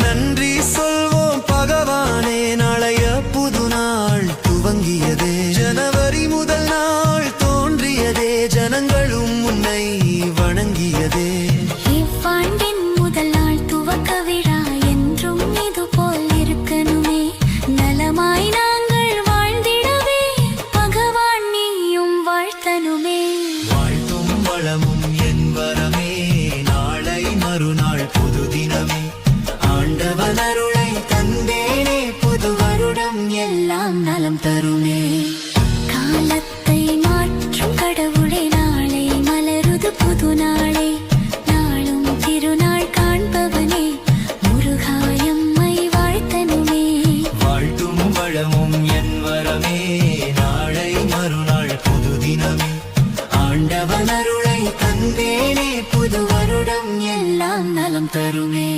நன்றி சொல்வோம் பகவானே நாளைய புது நாள் துவங்கியதே. ஜனவரி முதல் நாள் தோன்றியதே ஜனங்களும் உன்னை வணங்கியதே. இவ்வாண்டின் முதல் நாள் துவக்க விழா என்றும் இது போல் இருக்கணுமே. நலமாய் நாங்கள் வாழ்ந்திடவே பகவான் வாழ்த்தும் வளமும் என் வரமே. நாளை மறுநாள் புது தினமே எல்லாம் நலம் தருமே. காலத்தை மாற்றும் கடவுளை நாளை மலருது புது நாளை. நாளும் திருநாள் காண்பவனே முருகாயம்மை வாழ்த்தனுமே வாழ்த்தும் வளமும் என் வரமே. நாளை மறுநாள் புது தினமே. ஆண்டவன் அருளை தந்தேனே புது வருடம் எல்லாம் நலம் தருமே.